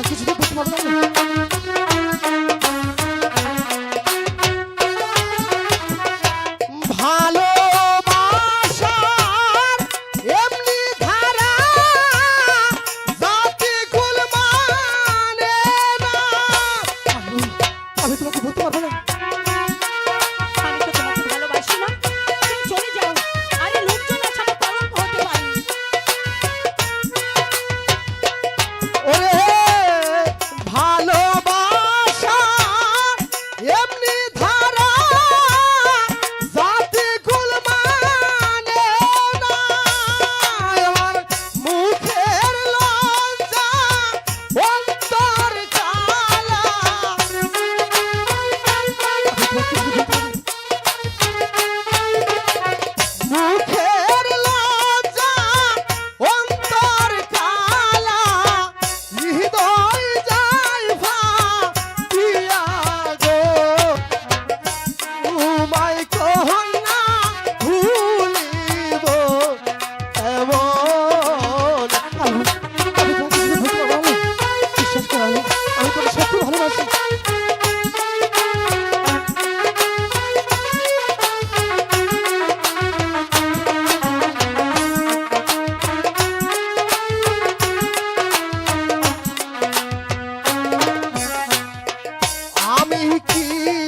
কিছুতে বুঝতে পারব আমি